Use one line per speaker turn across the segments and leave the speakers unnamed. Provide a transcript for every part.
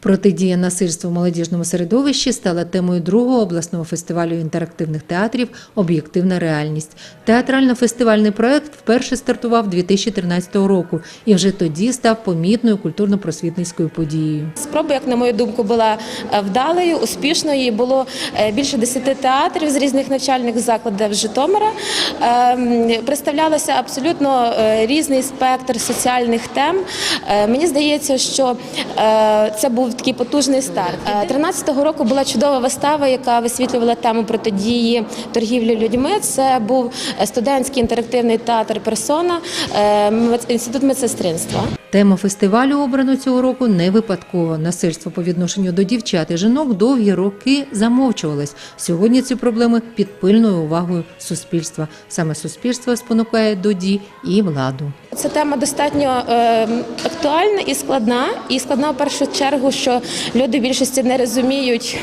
Протидія насильству в молодіжному середовищі стала темою другого обласного фестивалю інтерактивних театрів Об'єктивна реальність. Театрально-фестивальний проект вперше стартував 2013 року і вже тоді став помітною культурно-просвітницькою подією.
Спроба, як на мою думку, була е, вдалою, успішною. Було е, більше десяти театрів з різних навчальних закладів Житомира. Ем, Представлялося абсолютно е, різний спектр соціальних тем. Мені здається, що це був такий потужний старт. Е, 13-го року була чудова вистава, яка висвітлювала тему протидії торгівлі людьми. Це був е, студентський інтерактивний театр Персона, е, інститут медсестринства.
Тема фестивалю обрано цього року не випадково. Насильство по відношенню до дівчат і жінок довгі роки замовчувалось. Сьогодні ці проблеми під пильною увагою суспільства. Саме суспільство спонукає до дій і владу.
Ця тема достатньо е, актуальна і складна. І складна в першу чергу, що люди в більшості не розуміють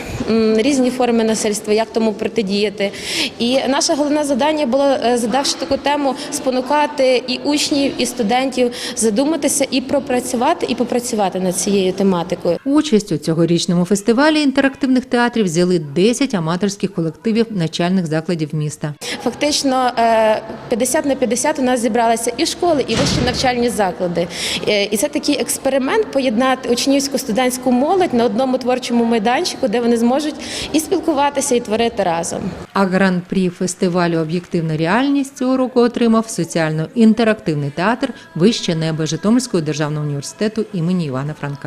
різні форми насильства, як тому протидіяти. І наше головне завдання було, е, задавши таку тему, спонукати і учнів, і студентів задуматися і пропрацювати, і попрацювати над цією тематикою.
Участь у цьогорічному фестивалі інтерактивних театрів взяли 10 аматорських колективів навчальних закладів міста.
Фактично е, 50 на 50 у нас зібралися і школи, і вищі навчальні заклади. Е, І це такий експеримент поєднати учнівську студентську молодь на одному творчому майданчику, де вони зможуть і спілкуватися, і творити разом.
А гран-прі фестивалю Об'єктивна реальність цього року отримав соціально-інтерактивний театр Вище небо Житомирського державного університету імені Івана Франка.